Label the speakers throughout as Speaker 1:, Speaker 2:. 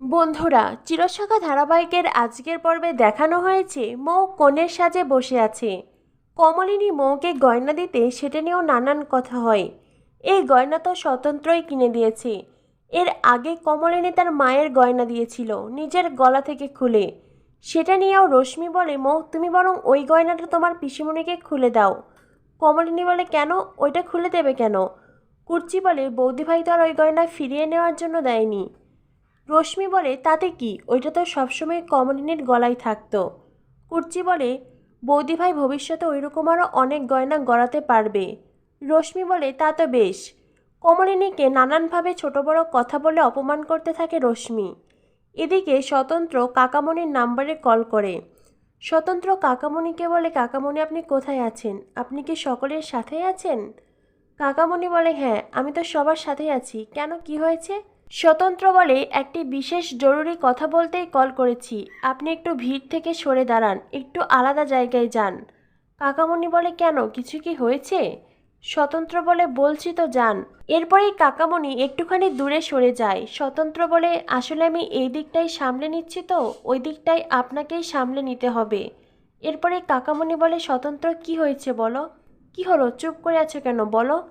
Speaker 1: বন্ধুরা চিরশাখা ধারাবাহিকের আজকের পর্বে দেখানো হয়েছে মৌ কনের সাজে বসে আছে। কমলিনী মৌকে গয়না দিতে সেটা নিয়েও নানান কথা হয়। এই গয়না তো স্বতন্ত্রই কিনে দিয়েছে। এর আগে কমলিনী তার মায়ের গয়না দিয়েছিল, নিজের গলা থেকে খুলে। সেটা নিয়েও রশ্মি বলে, মৌ, তুমি বরং ওই গয়নাটা তোমার পিসিমণিকে খুলে দাও। কমলিনী বলে, কেন? ওইটা খুলে দেবে কেন? কুর্চি বলে বৌদিভাই তো আর ওই গয়না ফিরিয়ে নেওয়ার জন্য দেয়নি। রশ্মি বলে, তাতে কি? ওইটা তো সবসময় কমলিনীর গলায় থাকতো। কুর্চি বলে বৌদিভাই ভবিষ্যতে ওইরকম আরও অনেক গয়না গড়াতে পারবে। রশ্মি বলে, তা তো বেশ। কমলিনীকে নানানভাবে ছোট বড় কথা বলে অপমান করতে থাকে রশ্মি। এদিকে স্বতন্ত্র কাকামণির নাম্বারে কল করে, স্বতন্ত্র কাকামণিকে বলে, কাকামণি আপনি কোথায় আছেন? আপনি কি সকলের সাথেই আছেন? কাকামণি বলে হ্যাঁ আমি তো সবার সাথেই আছি। কেন? কি হয়েছে? স্বতন্ত্র বলে একটি বিশেষ জরুরি কথা বলতেই কল করেছি। আপনি একটু ভিড় থেকে সরে দাঁড়ান, একটু আলাদা জায়গায় যান। কাকামণি বলে, কেন? কিছু কি হয়েছে? স্বতন্ত্র বলে বলছি তো, যান। এরপরেই কাকামণি একটুখানি দূরে সরে যায়। স্বতন্ত্র বলে আসলে আমি এই দিকটাই সামলে নিচ্ছি তো, ওই দিকটাই আপনাকেই সামলে নিতে হবে। এরপরে কাকামণি বলে, স্বতন্ত্র কি হয়েছে বলো? কি হলো? চুপ করে আছো কেন বলো?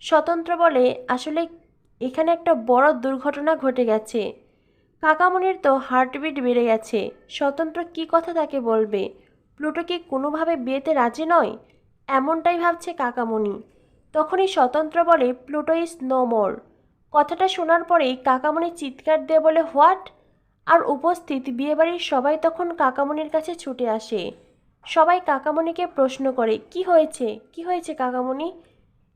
Speaker 1: স্বতন্ত্র বলে আসলে এখানে একটা বড় দুর্ঘটনা ঘটে গেছে। কাকামণির তো হার্টবিট বেড়ে গেছে। স্বতন্ত্র কি কথা তাকে বলবে? প্লুটো কি কোনোভাবে বিয়েতে রাজি নয়? এমনটাই ভাবছে কাকামণি তখনই স্বতন্ত্র বলে, প্লুটো ইজ নো মোর। কথাটা শোনার পরেই কাকামণি চিৎকার দিয়ে বলে, হোয়াট? আর উপস্থিত বিয়েবাড়ির সবাই তখন কাকামণির কাছে ছুটে আসে। সবাই কাকামণিকে প্রশ্ন করে, কি হয়েছে? কি হয়েছে কাকামণি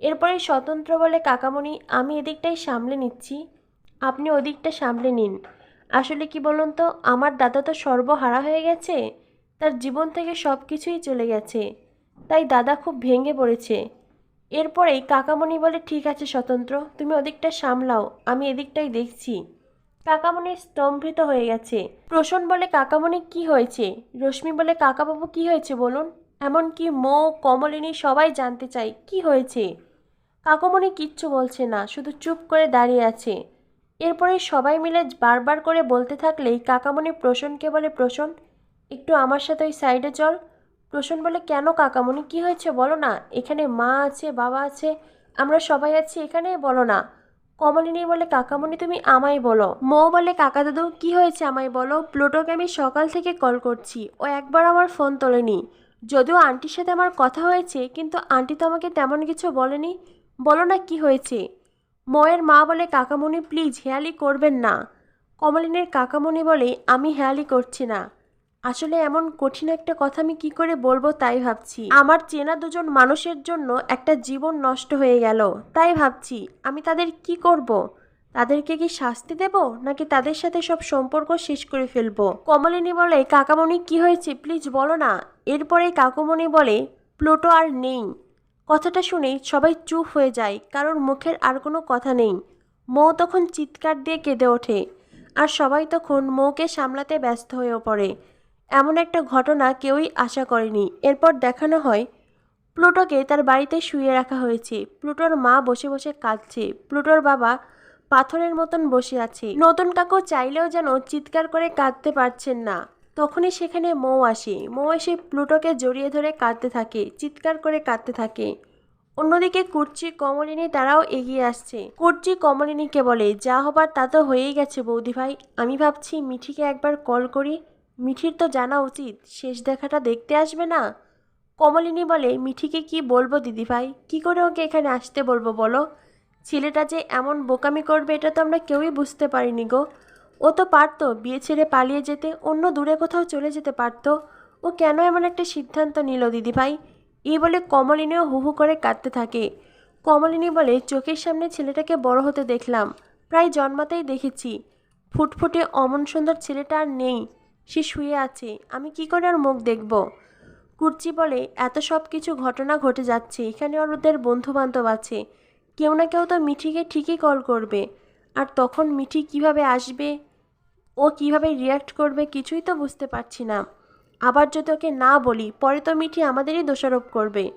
Speaker 1: এরপরে স্বতন্ত্র বলে, কাকামণি, আমি এদিকটাই সামলে নিচ্ছি। আপনি ওদিকটা সামলে নিন। আসলে কি বলুন তো, আমার দাদা তো সর্বহারা হয়ে গেছে। তার জীবন থেকে সব কিছুই চলে গেছে। তাই দাদা খুব ভেঙে পড়েছে। এরপরেই কাকামণি বলে, ঠিক আছে স্বতন্ত্র, তুমি ওদিকটা সামলাও, আমি এদিকটাই দেখছি। কাকামণি স্তম্ভিত হয়ে গেছে। প্রসন বলে, কাকামণি, কি হয়েছে? রশ্মি বলে, কাকাবাবু, কি হয়েছে বলুন? এমনকি মৌ, কমলিনী সবাই জানতে চায়, কি হয়েছে? কাকামণি কিচ্ছু বলছে না, শুধু চুপ করে দাঁড়িয়ে আছে। এরপরে সবাই মিলে বারবার করে বলতে থাকলেই কাকামণি প্রসনকে বলে প্রসন? একটু আমার সাথে ওই সাইডে চল। প্রসন বলে, কেন কাকামণি? কি হয়েছে বলো না, এখানে মা আছে, বাবা আছে, আমরা সবাই আছি এখানে? বলো না। কমলিনী বলে, কাকামণি তুমি আমায় বলো। মৌ বলে কাকা দাদু কি হয়েছে আমায় বলো? প্লোটোকে আমি সকাল থেকে কল করছি, ও একবার আমার ফোন তোলেনি। যদিও আন্টির সাথে আমার কথা হয়েছে, কিন্তু আন্টি তো আমাকে তেমন কিছু বলেনি। বলো না কি হয়েছে? ময়ের মা বলে কাকামণি, প্লিজ হেয়ালি করবেন না। কমলিনীর কাকামণি বলে, আমি হেয়ালি করছি না। আসলে এমন কঠিন একটা কথা আমি কি করে বলব তাই ভাবছি। আমার চেনা দুজন মানুষের জন্য একটা জীবন নষ্ট হয়ে গেল, তাই ভাবছি, আমি তাদের কি করব। তাদেরকে কি শাস্তি দেব, নাকি তাদের সাথে সব সম্পর্ক শেষ করে ফেলব? কমলিনী বলে, কাকামণি, কি হয়েছে? প্লিজ বলো না। এরপরে কাকুমণি বলে, প্লুটো আর নেই। কথাটা শুনেই সবাই চুপ হয়ে যায়, কারণ মুখের আর কোনো কথা নেই। মৌ তখন চিৎকার দিয়ে কেঁদে ওঠে, আর সবাই তখন মৌকে সামলাতে ব্যস্ত হয়ে পড়ে। এমন একটা ঘটনা কেউই আশা করেনি। এরপর দেখানো হয়, প্লুটোকে তার বাড়িতে শুয়ে রাখা হয়েছে। প্লুটোর মা বসে বসে কাঁদছে। প্লুটোর বাবা পাথরের মতন বসে আছে। নতুন কাকু চাইলেও যেন চিৎকার করে কাঁদতে পারছেন না। তখনই সেখানে মৌ আসে। মৌ এসে প্লুটোকে জড়িয়ে ধরে কাঁদতে থাকে, চিৎকার করে কাঁদতে থাকে। অন্যদিকে কুর্চি কমলিনী তারাও এগিয়ে আসছে। কুর্চি কমলিনীকে বলে, যা হবার তা তো হয়েই গেছে বৌদি ভাই। আমি ভাবছি মিঠিকে একবার কল করি। মিঠির তো জানা উচিত, শেষ দেখাটা দেখতে আসবে না? কমলিনী বলে, মিঠিকে কি বলব দিদিভাই কী করে ওকে এখানে আসতে বলব বলো? ছেলেটা যে এমন বোকামি করবে এটা তো আমরা কেউই বুঝতে পারিনি গো। ও তো পারতো বিয়ে ছেড়ে পালিয়ে যেতে, অন্য দূরে কোথাও চলে যেতে পারতো। ও কেন এমন একটা সিদ্ধান্ত নিল, দিদিভাই? এই বলে কমলিনীও হু হু করে কাঁদতে থাকে। কমলিনী বলে, চোখের সামনে ছেলেটাকে বড় হতে দেখলাম। প্রায় জন্মাতেই দেখেছি। ফুটফুটে অমন সুন্দর ছেলেটা আর নেই। সে শুয়ে আছে। আমি কি করে আর মুখ দেখব? কুর্চি বলে, এত সব কিছু ঘটনা ঘটে যাচ্ছে। এখানে আর ওদের বন্ধু বান্ধব আছে। কেউ না কেউ তো মিঠিকে ঠিকই কল করবে। আর তখন মিঠি কীভাবে আসবে? ও কীভাবে রিয়াক্ট করবে কিছুই তো বুঝতে পারছি না। আবার যদি ওকে না বলি, পরে তো মিঠি আমাদেরই দোষারোপ করবে।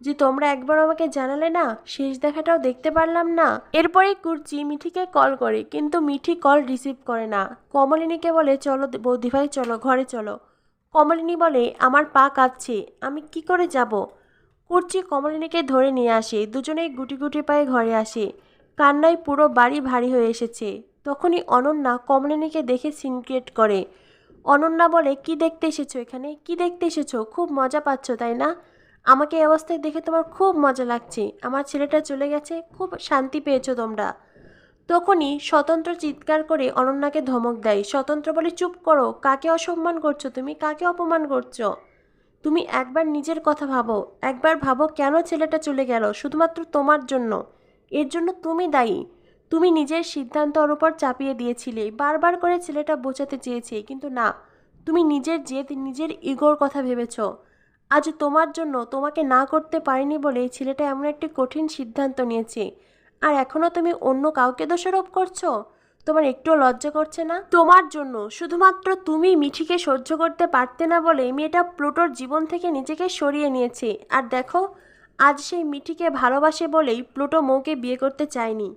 Speaker 1: যে তোমরা একবার আমাকে জানালে না, শেষ দেখাটাও দেখতে পারলাম না। এরপরেই কুর্চি মিঠিকে কল করে, কিন্তু মিঠি কল রিসিভ করে না। কমলিনীকে বলে, চলো বৌদি ভাই, চলো, ঘরে চলো। কমলিনী বলে, আমার পা কাঁপছে, আমি কি করে যাব? কুর্চি কমলিনীকে ধরে নিয়ে আসে, দুজনেই গুটি গুটি পায়ে ঘরে আসে। কান্নায় পুরো বাড়ি ভারী হয়ে এসেছে। তখনই অনন্যা কমলিনীকে দেখে সিনক্রিয়েট করে। অনন্যা বলে, কি দেখতে এসেছ এখানে? কি দেখতে এসেছ? খুব মজা পাচ্ছ, তাই না? আমাকে এই অবস্থায় দেখে তোমার খুব মজা লাগছে। আমার ছেলেটা চলে গেছে, খুব শান্তি পেয়েছ তোমরা। তখনই স্বতন্ত্র চিৎকার করে অনন্যাকে ধমক দেয়। স্বতন্ত্র বলে, চুপ করো, কাকে অসম্মান করছ তুমি? কাকে অপমান করছ? তুমি একবার নিজের কথা ভাবো। একবার ভাবো কেন ছেলেটা চলে গেল? শুধুমাত্র তোমার জন্য। এর জন্য তুমি দায়ী। তুমি নিজের সিদ্ধান্ত ওর উপর চাপিয়ে দিয়েছিলে। বারবার করে ছেলেটা বোঝাতে চেয়েছে, কিন্তু না, তুমি নিজের জেদ, নিজের ইগোর কথা ভেবেছ। আজ তোমার জন্য তোমাকে না করতে পারিনি বলে ছেলেটা এমন একটি কঠিন সিদ্ধান্ত নিয়েছে। আর এখনও তুমি অন্য কাউকে দোষারোপ করছ? তোমার একটুও লজ্জা করছে না? তোমার জন্য শুধুমাত্র তুমি মিঠিকে সহ্য করতে পারতে না বলে মেয়েটা প্লুটোর জীবন থেকে নিজেকে সরিয়ে নিয়েছে। আর দেখো, আজ সেই মিঠিকে ভালোবাসে বলেই প্লুটো মৌকে বিয়ে করতে চায়নি।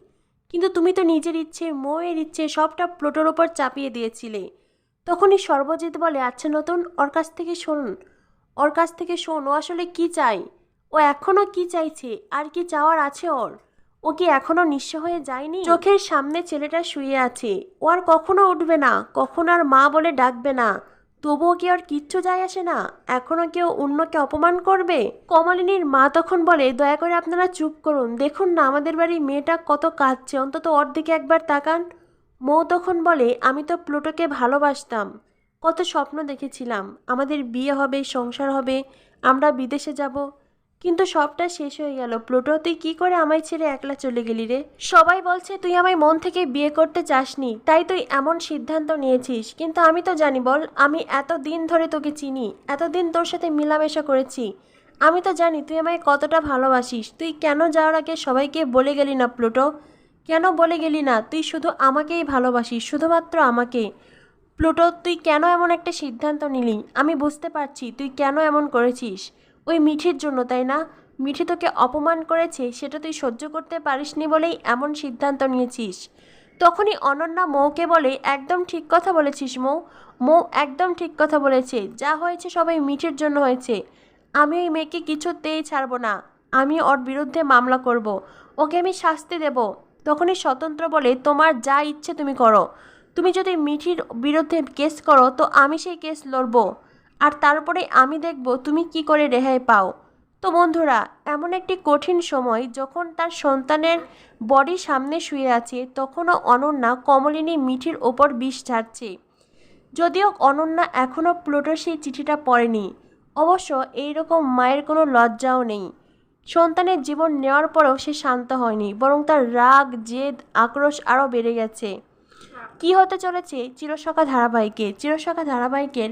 Speaker 1: কিন্তু তুমি তো নিজের ইচ্ছে, মোয়ের ইচ্ছে, সবটা প্লোটোর ওপর চাপিয়ে দিয়েছিলে। তখনই সর্বজিৎ বলে আচ্ছা নতুন, ওর কাছ থেকে শোন ওর কাছ থেকে শোন, ও আসলে কি চাই ও এখনও কি চাইছে? আর কি চাওয়ার আছে ওর? ও কি এখনও নিঃস্ব হয়ে যায়নি? চোখের সামনে ছেলেটা শুয়ে আছে। ও আর কখনো উঠবে না, কখনো আর মা বলে ডাকবে না। তবুও কি আর কিচ্ছু যায় আসে না? এখনও কেউ অন্যকে অপমান করবে? কমলিনীর মা তখন বলে, দয়া করে আপনারা চুপ করুন। দেখুন না, আমাদের বাড়ির মেয়েটা কত কাঁদছে। অন্তত ওর দিকে একবার তাকান। মৌ তখন বলে, আমি তো প্লুটোকে ভালোবাসতাম। কত স্বপ্ন দেখেছিলাম। আমাদের বিয়ে হবে, সংসার হবে, আমরা বিদেশে যাব। কিন্তু সবটা শেষ হয়ে গেল। প্লুটো, তুই কি করে আমায় ছেড়ে একলা চলে গেলি রে? সবাই বলছে, তুই আমায় মন থেকে বিয়ে করতে চাসনি, তাই তুই এমন সিদ্ধান্ত নিয়েছিস। কিন্তু আমি তো জানি, বল, আমি এত দিন ধরে তোকে চিনি, এতদিন তোর সাথে মেলামেশা করেছি। আমি তো জানি, তুই আমায় কতটা ভালোবাসিস। তুই কেন যাওয়ার আগে সবাইকে বলে গেলি না, প্লুটো? কেন বলে গেলি না? তুই শুধু আমাকেই ভালোবাসিস, শুধুমাত্র আমাকে। প্লুটো, তুই কেন এমন একটা সিদ্ধান্ত নিলি? আমি বুঝতে পারছি, তুই কেন এমন করেছিস? ওই মিঠির জন্য, তাই না? মিঠি তোকে অপমান করেছে, সেটা তুই সহ্য করতে পারিসনি বলেই এমন সিদ্ধান্ত নিয়েছিস। তখনই অনন্যা মৌকে বলে, একদম ঠিক কথা বলেছিস মৌ। মৌ একদম ঠিক কথা বলেছে। যা হয়েছে সবাই মিঠির জন্য হয়েছে। আমি ওই মেয়েকে কিছুতেই ছাড়ব না। আমি ওর বিরুদ্ধে মামলা করব। ওকে আমি শাস্তি দেব। তখনই স্বতন্ত্র বলে, তোমার যা ইচ্ছে তুমি করো। তুমি যদি মিঠির বিরুদ্ধে কেস করো, তো আমি সেই কেস লড়বো। আর তারপরে আমি দেখব তুমি কি করে রেহাই পাও। তো বন্ধুরা, এমন একটি কঠিন সময় যখন তার সন্তানের বডি সামনে শুয়ে আছে, তখনও অনন্যা কমলিনী মিঠির ওপর বিষ ছাড়ছে যদিও অনন্যা এখনও প্লুটোর সেই চিঠিটা পড়েনি, অবশ্য এই রকম মায়ের কোনো লজ্জাও নেই। সন্তানের জীবন নেওয়ার পরেও সে শান্ত হয়নি, বরং তার রাগ, জেদ, আক্রোশ আরও বেড়ে গেছে। কি হতে চলেছে? চিরসখা ধারাবাহিকে, চিরসখা ধারাবাহিকের